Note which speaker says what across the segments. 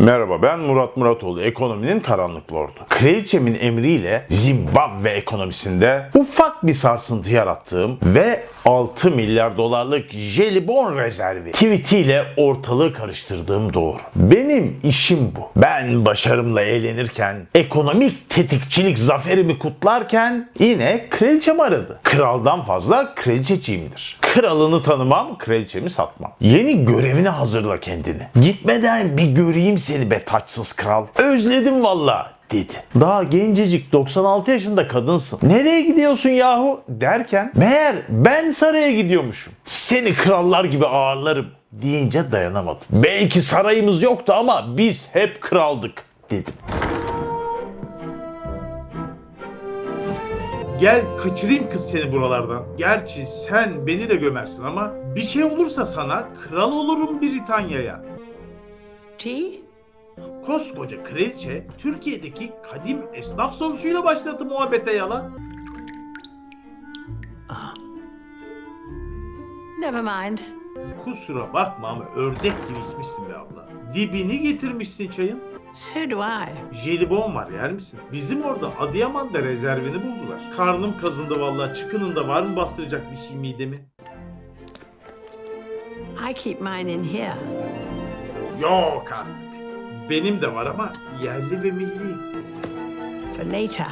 Speaker 1: Merhaba ben Murat Muratoğlu, ekonominin karanlık lordu. Kraliçemin emriyle Zimbabwe ekonomisinde ufak bir sarsıntı yarattığım ve 6 milyar dolarlık jelibon rezervi tweetiyle ortalığı karıştırdığım doğru. Benim işim bu. Ben başarımla eğlenirken, ekonomik tetikçilik zaferimi kutlarken yine kraliçem aradı. Kraldan fazla kraliçeciyimdir. Kralını tanımam, kraliçemi satmam. Yeni görevine hazırla kendini. Gitmeden bir göreyim seni be taçsız kral. Özledim valla dedi. Daha gencecik 96 yaşında kadınsın. Nereye gidiyorsun yahu derken meğer ben saraya gidiyormuşum. Seni krallar gibi ağırlarım deyince dayanamadım. Belki sarayımız yoktu ama biz hep kraldık dedim. Gel kaçırayım kız seni buralardan. Gerçi sen beni de gömersin ama bir şey olursa sana kral olurum Britanya'ya.
Speaker 2: Tea?
Speaker 1: Koskoca kraliçe Türkiye'deki kadim esnaf sorusuyla başladı muhabbete yalan.
Speaker 2: Never mind.
Speaker 1: Kusura bakma ama ördek gibi içmişsin be abla. Dibini getirmişsin çayın.
Speaker 2: So do I.
Speaker 1: Jelibon var yer misin? Bizim orada Adıyaman'da rezervini buldular. Karnım kazındı vallahi çıkının da var mı bastıracak bir şey midemi?
Speaker 2: I keep mine in here.
Speaker 1: Yok artık. Benim de var ama yerli ve milli.
Speaker 2: For later.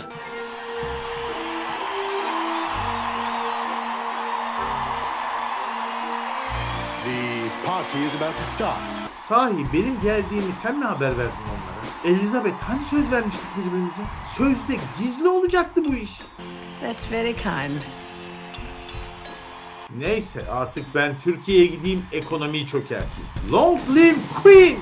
Speaker 3: The party is about to start.
Speaker 1: Sahi benim geldiğimi sen mi haber verdin onlara? Elizabeth hani söz vermiştik birbirimize? Sözde gizli olacaktı bu iş.
Speaker 2: That's very kind.
Speaker 1: Neyse artık ben Türkiye'ye gideyim ekonomiyi çökerteyim. Long live Queen!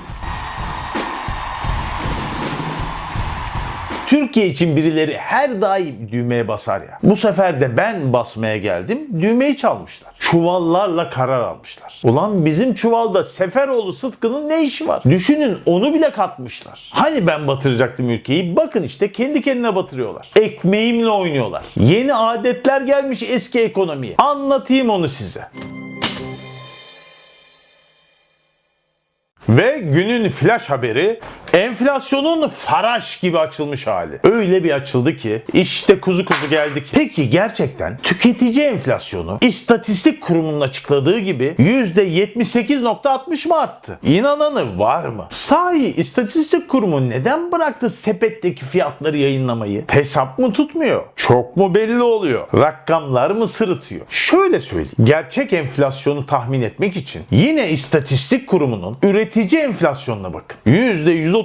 Speaker 1: Türkiye için birileri her daim düğmeye basar ya. Bu sefer de ben basmaya geldim. Düğmeyi çalmışlar. Çuvallarla karar almışlar. Ulan bizim çuvalda Seferoğlu Sıtkı'nın ne işi var? Düşünün onu bile katmışlar. Hani ben batıracaktım ülkeyi? Bakın işte kendi kendine batırıyorlar. Ekmeğimle oynuyorlar. Yeni adetler gelmiş eski ekonomiye. Anlatayım onu size. Ve günün flash haberi enflasyonun faraş gibi açılmış hali. Öyle bir açıldı ki işte kuzu kuzu geldik. Peki gerçekten tüketici enflasyonu istatistik kurumunun açıkladığı gibi %78.60 mı arttı? İnananı var mı? Sahi istatistik kurumu neden bıraktı sepetteki fiyatları yayınlamayı? Hesap mı tutmuyor? Çok mu belli oluyor? Rakamlar mı sırıtıyor? Şöyle söyleyeyim. Gerçek enflasyonu tahmin etmek için yine istatistik kurumunun üretici enflasyonuna bakın.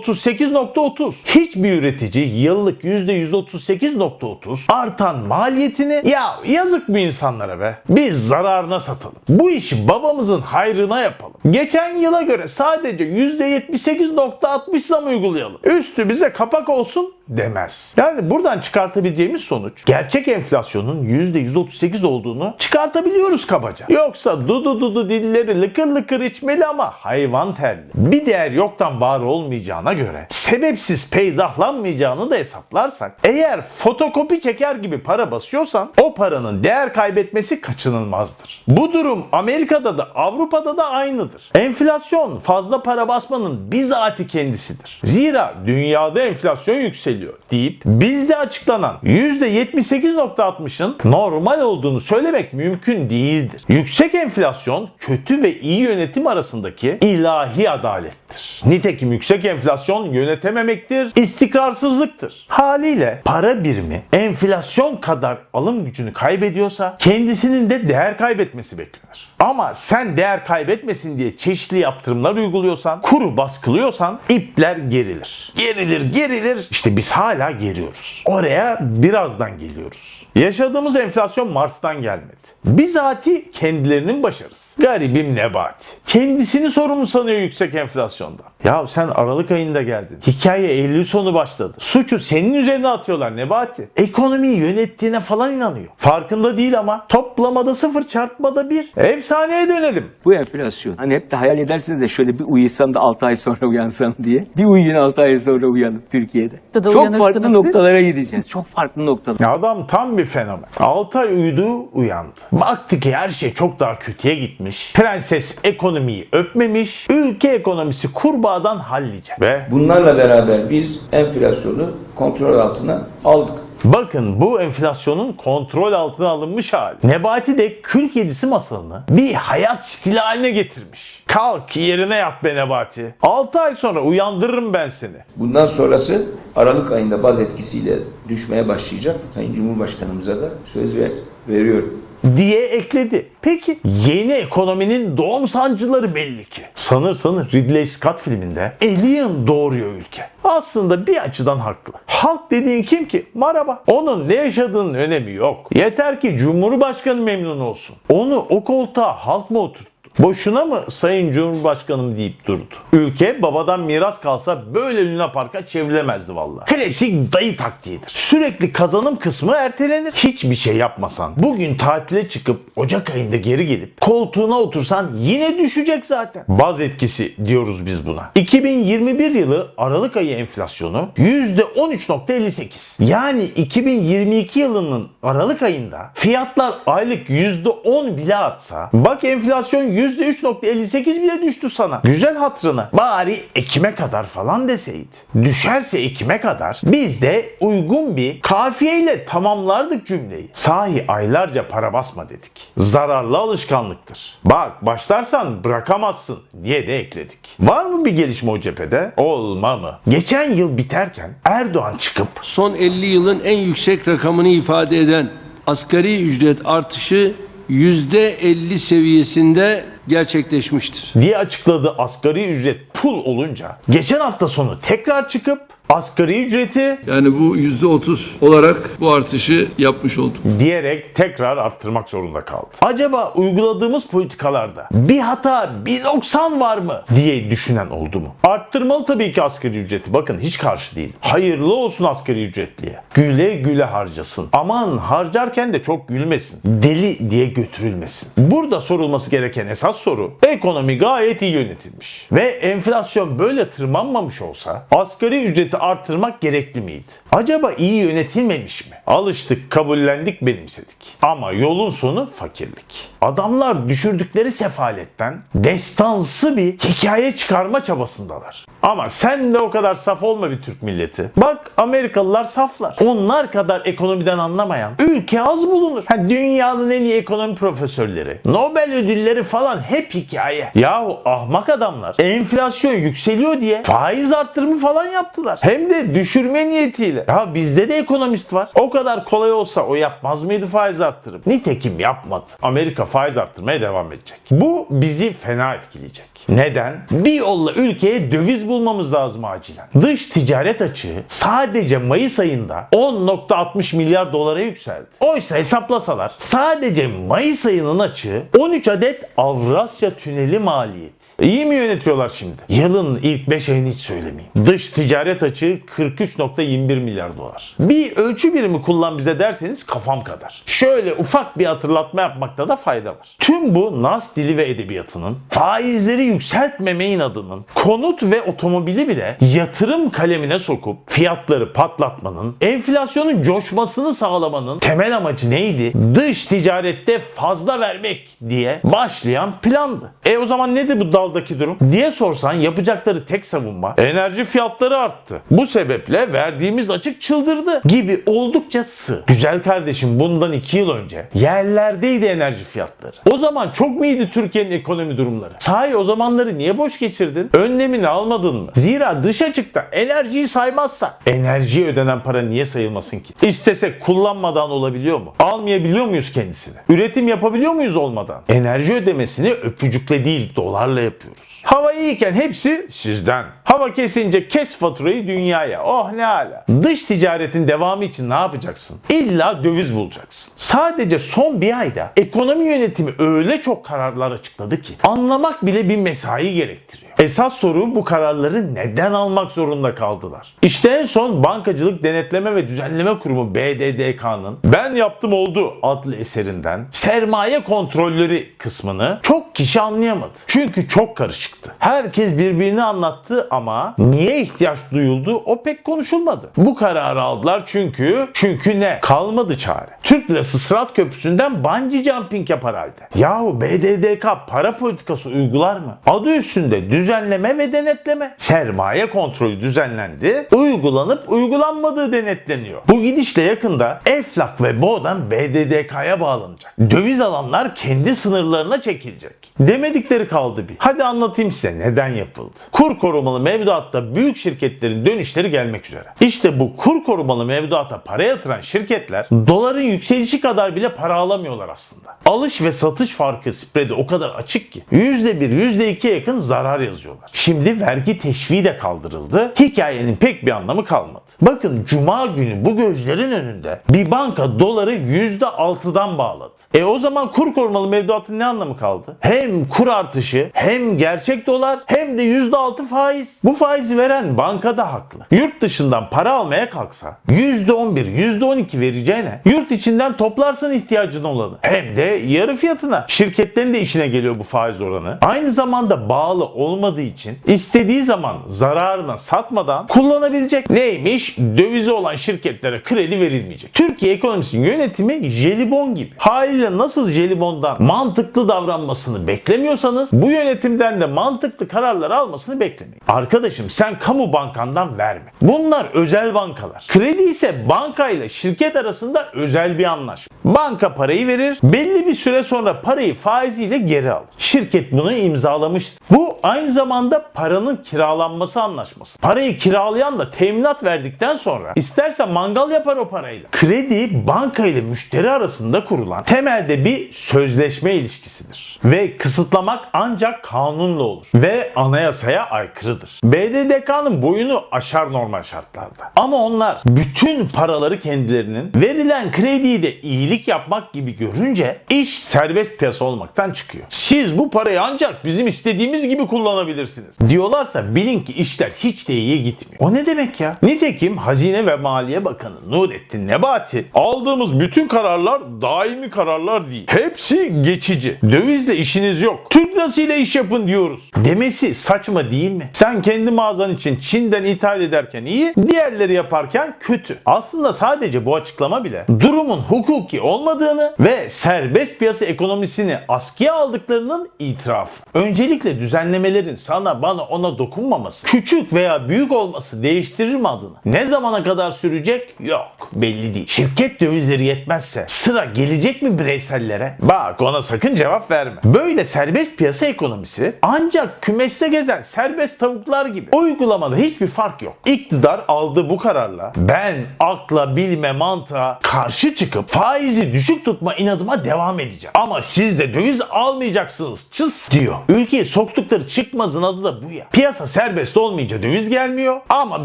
Speaker 1: %138.30. Hiçbir üretici yıllık %138.30 artan maliyetini ya yazık bu insanlara be. Biz zararına satalım. Bu işi babamızın hayrına yapalım. Geçen yıla göre sadece %78.60 zam uygulayalım. Üstü bize kapak olsun demez. Yani buradan çıkartabileceğimiz sonuç gerçek enflasyonun %138 olduğunu çıkartabiliyoruz kabaca. Yoksa dudu dudu dilleri lıkır lıkır içmeli ama hayvan terli. Bir değer yoktan var olmayacağına göre sebepsiz peydahlanmayacağını da hesaplarsak eğer fotokopi çeker gibi para basıyorsan o paranın değer kaybetmesi kaçınılmazdır. Bu durum Amerika'da da Avrupa'da da aynıdır. Enflasyon fazla para basmanın bizatihi kendisidir. Zira dünyada enflasyon yükseliyor deyip bizde açıklanan %78.60'ın normal olduğunu söylemek mümkün değildir. Yüksek enflasyon kötü ve iyi yönetim arasındaki ilahi adalettir. Nitekim yüksek enflasyon yönetememektir, istikrarsızlıktır. Haliyle para birimi enflasyon kadar alım gücünü kaybediyorsa kendisinin de değer kaybetmesi beklenir. Ama sen değer kaybetmesin diye çeşitli yaptırımlar uyguluyorsan, kuru baskılıyorsan ipler gerilir. Gerilir, gerilir. İşte biz hala geriyoruz. Oraya birazdan geliyoruz. Yaşadığımız enflasyon Mars'tan gelmedi. Bizatihi kendilerinin başarısı. Garibim Nebati. Kendisini sorumlu sanıyor yüksek enflasyondan. Ya sen Aralık ayında geldin. Hikaye Eylül sonu başladı. Suçu senin üzerine atıyorlar Nebati. Ekonomiyi yönettiğine falan inanıyor. Farkında değil ama toplamada sıfır çarpmada bir. Efsaneye dönelim.
Speaker 4: Bu enflasyon. Hani hep de hayal edersiniz de şöyle bir uyusam da 6 ay sonra uyansam diye. Bir uyuyun 6 ay sonra uyanıp Türkiye'de.
Speaker 5: Da
Speaker 4: Çok farklı
Speaker 5: siz.
Speaker 4: noktalara gideceğiz. Çok farklı noktalara.
Speaker 1: Ya Adam tam bir fenomen. 6 ay uyudu uyandı. Baktı ki her şey çok daha kötüye gitmiş. Prenses ekonomiyi öpmemiş. Ülke ekonomisi kurbağadan hallice. Ve
Speaker 5: Bunlarla beraber biz enflasyonu kontrol altına aldık.
Speaker 1: Bakın bu enflasyonun kontrol altına alınmış hali. Nebati de kül kedisi masalını bir hayat stili haline getirmiş. Kalk yerine yat be Nebati. 6 ay sonra uyandırırım ben seni.
Speaker 5: Bundan sonrası Aralık ayında baz etkisiyle düşmeye başlayacak. Sayın Cumhurbaşkanımıza da söz ver, veriyorum.
Speaker 1: Diye ekledi. Peki yeni ekonominin doğum sancıları belli ki. Sanırsan Ridley Scott filminde Alien doğuruyor ülke. Aslında bir açıdan haklı. Halk dediğin kim ki? Maraba. Onun ne yaşadığının önemi yok. Yeter ki Cumhurbaşkanı memnun olsun. Onu o koltuğa halk mı oturttu? Boşuna mı Sayın Cumhurbaşkanım deyip durdu? Ülke babadan miras kalsa böyle Luna Park'a çevrilemezdi valla. Klasik dayı taktiğidir. Sürekli kazanım kısmı ertelenir. Hiçbir şey yapmasan, bugün tatile çıkıp Ocak ayında geri gelip koltuğuna otursan yine düşecek zaten. Baz etkisi diyoruz biz buna. 2021 yılı Aralık ayı enflasyonu %13.58. Yani 2022 yılının Aralık ayında fiyatlar aylık %10 bile artsa bak enflasyon %3.58 bile düştü sana. Güzel hatırına. Bari Ekim'e kadar falan deseydi. Düşerse Ekim'e kadar biz de uygun bir kafiyeyle tamamlardık cümleyi. Sahi aylarca para basma dedik. Zararlı alışkanlıktır. Bak başlarsan bırakamazsın diye de ekledik. Var mı bir gelişme o cephede? Olma mı? Geçen yıl biterken Erdoğan çıkıp
Speaker 6: son 50 yılın en yüksek rakamını ifade eden asgari ücret artışı %50 seviyesinde gerçekleşmiştir.
Speaker 1: diye açıkladı asgari ücret pul olunca geçen hafta sonu tekrar çıkıp asgari ücreti
Speaker 6: Yani bu %30 olarak bu artışı yapmış olduk.
Speaker 1: diyerek tekrar arttırmak zorunda kaldı. Acaba uyguladığımız politikalarda bir hata, bir noksan var mı diye düşünen oldu mu? Arttırmalı tabii ki asgari ücreti. Bakın hiç karşı değil. Hayırlı olsun asgari ücretliye. Güle güle harcasın. Aman harcarken de çok gülmesin. Deli diye götürülmesin. Burada sorulması gereken esas soru ekonomi gayet iyi yönetilmiş. Ve enflasyon böyle tırmanmamış olsa asgari ücreti arttırmak gerekli miydi? Acaba iyi yönetilmemiş mi? Alıştık, kabullendik, benimsedik. Ama yolun sonu fakirlik. Adamlar düşürdükleri sefaletten destansı bir hikaye çıkarma çabasındalar. Ama sen de o kadar saf olma bir Türk milleti. Bak Amerikalılar saflar. Onlar kadar ekonomiden anlamayan ülke az bulunur. Ha, dünyanın en iyi ekonomi profesörleri, Nobel ödülleri falan hep hikaye. Yahu ahmak adamlar enflasyon yükseliyor diye faiz arttırımı falan yaptılar. Hem de düşürme niyetiyle. Ya bizde de ekonomist var. O kadar kolay olsa o yapmaz mıydı faiz arttırım? Nitekim yapmadı. Amerika faiz arttırmaya devam edecek. Bu bizi fena etkileyecek. Neden? Bir yolla ülkeye döviz bulmamız lazım acilen. Dış ticaret açığı sadece Mayıs ayında 10.60 milyar dolara yükseldi. Oysa hesaplasalar sadece Mayıs ayının açığı 13 adet Avrasya Tüneli maliyeti. İyi mi yönetiyorlar şimdi? Yılın ilk 5 ayını hiç söylemeyeyim. Dış ticaret açığı 43.21 milyar dolar. Bir ölçü birimi kullan bize derseniz kafam kadar. Şöyle ufak bir hatırlatma yapmakta da fayda var. Tüm bu Nas dili ve edebiyatının faizleri yükseltmeme inadının konut ve otomobili bile yatırım kalemine sokup fiyatları patlatmanın, enflasyonun coşmasını sağlamanın temel amacı neydi? Dış ticarette fazla vermek diye başlayan plandı. E o zaman nedir bu daldaki durum? diye sorsan yapacakları tek savunma enerji fiyatları arttı. Bu sebeple verdiğimiz açık çıldırdı gibi oldukça sığ. Güzel kardeşim bundan 2 yıl önce yerlerdeydi enerji fiyatları. O zaman çok mu Türkiye'nin ekonomi durumları? Sahi o zamanları niye boş geçirdin? Önlemini almadın mı? Zira dış açıkta enerjiyi saymazsa enerjiye ödenen para niye sayılmasın ki? İstesek kullanmadan olabiliyor mu? Almayabiliyor muyuz kendisini? Üretim yapabiliyor muyuz olmadan? Enerji ödemesini öpücükle değil dolarla yapıyoruz. Hava iyiyken hepsi sizden. Hava kesince kes faturayı dünyaya. Oh ne ala. Dış ticaretin devamı için ne yapacaksın? İlla döviz bulacaksın. Sadece son bir ayda ekonomi yönetimi öyle çok kararlar açıkladı ki anlamak bile bir mesai gerektiriyor. Esas soru bu kararları neden almak zorunda kaldılar? İşte en son Bankacılık Denetleme ve Düzenleme Kurumu BDDK'nın Ben Yaptım Oldu adlı eserinden sermaye kontrolleri kısmını çok kişi anlayamadı. Çünkü çok karışıktı. Herkes birbirini anlattı ama niye ihtiyaç duyuldu o pek konuşulmadı. Bu kararı aldılar çünkü çünkü ne? Kalmadı çare. Türk lirası Sırat Köprüsü'nden bungee jumping yapar halde. Yahu BDDK para politikası uygular mı? Adı üstünde düzenleme ve denetleme. Sermaye kontrolü düzenlendi, uygulanıp uygulanmadığı denetleniyor. Bu gidişle yakında Eflak ve BO'dan BDDK'ya bağlanacak. Döviz alanlar kendi sınırlarına çekilecek. Demedikleri kaldı bir. Hadi anlatayım size neden yapıldı. Kur korumalı mevduatta büyük şirketlerin dönüşleri gelmek üzere. İşte bu kur korumalı mevduata para yatıran şirketler doların yükselişi kadar bile para alamıyorlar aslında. Alış ve satış farkı spreadi o kadar açık ki %1, %2'ye yakın zarar yazıyorlar. Şimdi vergi teşviği de kaldırıldı. Hikayenin pek bir anlamı kalmadı. Bakın cuma günü bu gözlerin önünde bir banka doları %6'dan bağladı. E o zaman kur korumalı mevduatın ne anlamı kaldı? Hem kur artışı hem gerçek dolar hem de %6 faiz. Bu faizi veren banka da haklı. Yurt dışından para almaya kalksa %11, %12 vereceğine yurt içinden toplarsın ihtiyacın olanı. Hem de yarı fiyatına. Şirketlerin de işine geliyor bu faiz oranı. Aynı zamanda bağlı olmadığı için istediği zaman zararına satmadan kullanabilecek. Neymiş? Dövizi olan şirketlere kredi verilmeyecek. Türkiye ekonomisinin yönetimi jelibon gibi. Haliyle nasıl jelibondan mantıklı davranmasını beklemiyorsanız bu yönetimden de mantıklı kararlar almasını beklemeyin. Arkadaşım sen kamu bankandan verme. Bunlar özel bankalar. Kredi ise banka ile şirket arasında özel bir anlaşma. Banka parayı verir, belli bir süre sonra parayı faiziyle geri alır. Şirket bunu imzalamıştır. Bu aynı zamanda paranın kiralanması anlaşması. Parayı kiralayan da teminat verdikten sonra isterse mangal yapar o parayla. Kredi banka ile müşteri arasında kurulan temelde bir sözleşme ilişkisidir. Ve kısıtlamak ancak kanunla olur. Ve anayasaya aykırıdır. BDDK'nın boyunu aşar normal şartlarda. Ama onlar bütün paraları kendilerinin verilen krediyi de iyilik yapmak gibi görünce iş serbest piyasa olmaktan çıkıyor. Siz bu parayı ancak bizim istediğimiz gibi kullanabilirsiniz. Diyorlarsa bilin ki işler hiç de iyiye gitmiyor. O ne demek ya? Nitekim Hazine ve Maliye Bakanı Nurettin Nebati aldığımız bütün kararlar daimi kararlar değil. Hepsi geçici. Dövizle işiniz yok. Türk lirasıyla iş yapın diyoruz. Demesi saçma değil mi? Sen kendi mağazan için Çin'den ithal ederken iyi, diğerleri yaparken kötü. Aslında sadece bu açıklama bile durumun hukuki olmadığını ve serbest piyasa ekonomisini askıya aldıklarının itirafı. Öncelikle düzenlemelerin sana bana ona dokunmaması, küçük veya büyük olması değiştirir mi adını? Ne zamana kadar sürecek? Yok belli değil. Şirket dövizleri yetmezse sıra gelecek mi bireysellere? Bak ona sakın cevap verme. Böyle serbest piyasa ekonomisi ancak kümeste gezen serbest tavuklar gibi. Uygulamada hiçbir fark yok. İktidar aldığı bu kararla ben akla bilme mantığa karşı çıkıp faizi düşük tutma inadıma devam edeceğim. Ama siz de döviz almayacaksınız çıs diyor. Ülkeye soktukları çıkmazın adı da bu ya. Piyasa serbest olmayınca döviz gelmiyor ama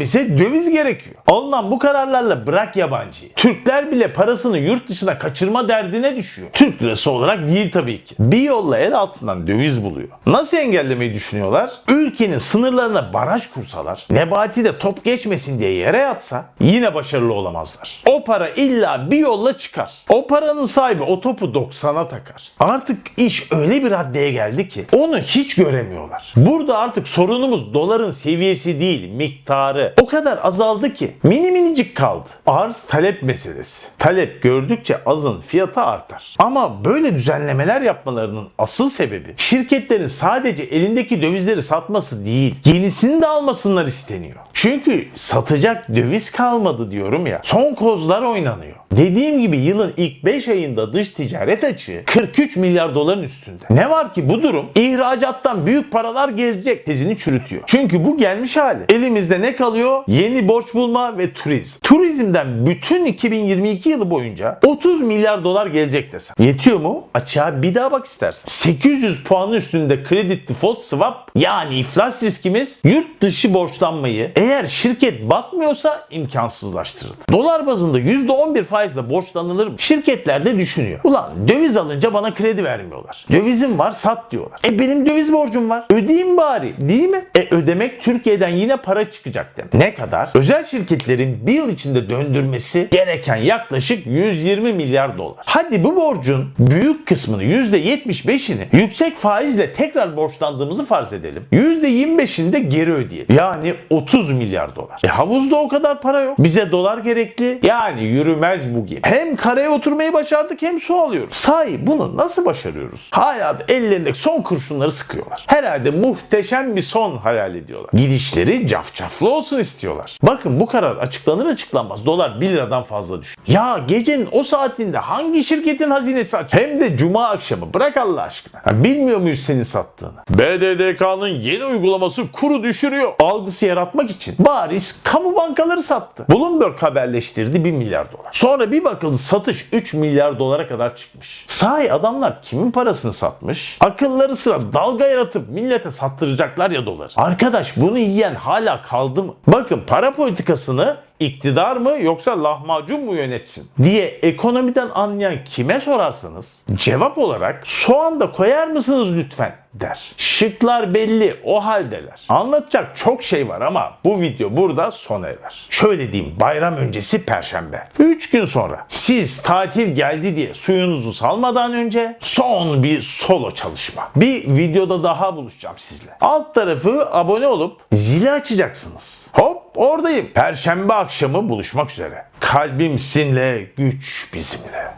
Speaker 1: bize döviz gerekiyor. Alınan bu kararlarla bırak yabancıyı. Türkler bile parasını yurt dışına kaçırma derdine düşüyor. Türk lirası olarak değil tabii ki. Bir yolla el altından döviz buluyor. Nasıl engellemeyi düşünüyorlar? Ülkenin sınırlarına baraj kursalar, Nebati de top geçmesin diye yere yatsa yine başarılı olamazlar. O para illa bir yolla çıkar. O paranın sahibi o topu 90'a takar. Artık iş öyle bir raddeye geldi ki onu hiç göremiyorlar. Burada artık sorunumuz doların seviyesi değil, miktarı. O kadar azaldı ki mini minicik kaldı. Arz talep meselesi. Talep gördükçe azın fiyatı artar. Ama böyle düzenlemeler yapmalarının asıl sebebi şirketlerin sadece elindeki dövizleri satması değil, yenisini de almasınlar isteniyor. Çünkü satacak döviz kalmadı diyorum ya. Son kozlar oynanıyor. Dediğim gibi yılın ilk 5 ayında dış ticaret açığı 43 milyar doların üstünde. Ne var ki bu durum ihracattan büyük paralar gelecek tezini çürütüyor. Çünkü bu gelmiş hali. Elimizde ne kalıyor? Yeni borç bulma ve turizm. Turizmden bütün 2022 yılı boyunca 30 milyar dolar gelecek desem. Yetiyor mu? Açığa bir daha bak istersen. 800 puanın üstünde kredi default swap yani iflas riskimiz yurt dışı borçlanmayı Eğer şirket batmıyorsa imkansızlaştırıldı. Dolar bazında %11 faizle borçlanılır mı? Şirketler de düşünüyor. Ulan döviz alınca bana kredi vermiyorlar. Dövizim var sat diyorlar. E benim döviz borcum var. Ödeyeyim bari değil mi? E ödemek Türkiye'den yine para çıkacak demek. Ne kadar? Özel şirketlerin bir yıl içinde döndürmesi gereken yaklaşık 120 milyar dolar. Hadi bu borcun büyük kısmını %75'ini yüksek faizle tekrar borçlandığımızı farz edelim. %25'ini de geri ödeyelim. Yani 30 milyar dolar. E havuzda o kadar para yok. Bize dolar gerekli. Yani yürümez bu gibi. Hem karaya oturmayı başardık hem su alıyoruz. Sahi bunu nasıl başarıyoruz? Hala ellerindeki son kurşunları sıkıyorlar. Herhalde muhteşem bir son hayal ediyorlar. Gidişleri cafcaflı olsun istiyorlar. Bakın bu karar açıklanır açıklanmaz dolar 1 liradan fazla düştü. Ya gecenin o saatinde hangi şirketin hazinesi aç? Hem de cuma akşamı. Bırak Allah aşkına. Ha, bilmiyor muyuz senin sattığını? BDDK'nın yeni uygulaması kuru düşürüyor. Algısı yaratmak için bariz kamu bankaları sattı. Bloomberg haberleştirdi 1 milyar dolar. Sonra bir bakıldı satış 3 milyar dolara kadar çıkmış. Sahi adamlar kimin parasını satmış? Akılları sıra dalga yaratıp millete sattıracaklar ya doları. Arkadaş bunu yiyen hala kaldı mı? Bakın para politikasını iktidar mı yoksa lahmacun mu yönetsin diye ekonomiden anlayan kime sorarsanız cevap olarak soğan da koyar mısınız lütfen der. Şıklar belli o haldeler. Anlatacak çok şey var ama bu video burada sona erer. Şöyle diyeyim bayram öncesi perşembe. 3 gün sonra siz tatil geldi diye suyunuzu salmadan önce son bir solo çalışma. Bir videoda daha buluşacağım sizle. Alt tarafı abone olup zili açacaksınız. Hop oradayım. Perşembe akşamı buluşmak üzere. Kalbim sizinle, güç bizimle.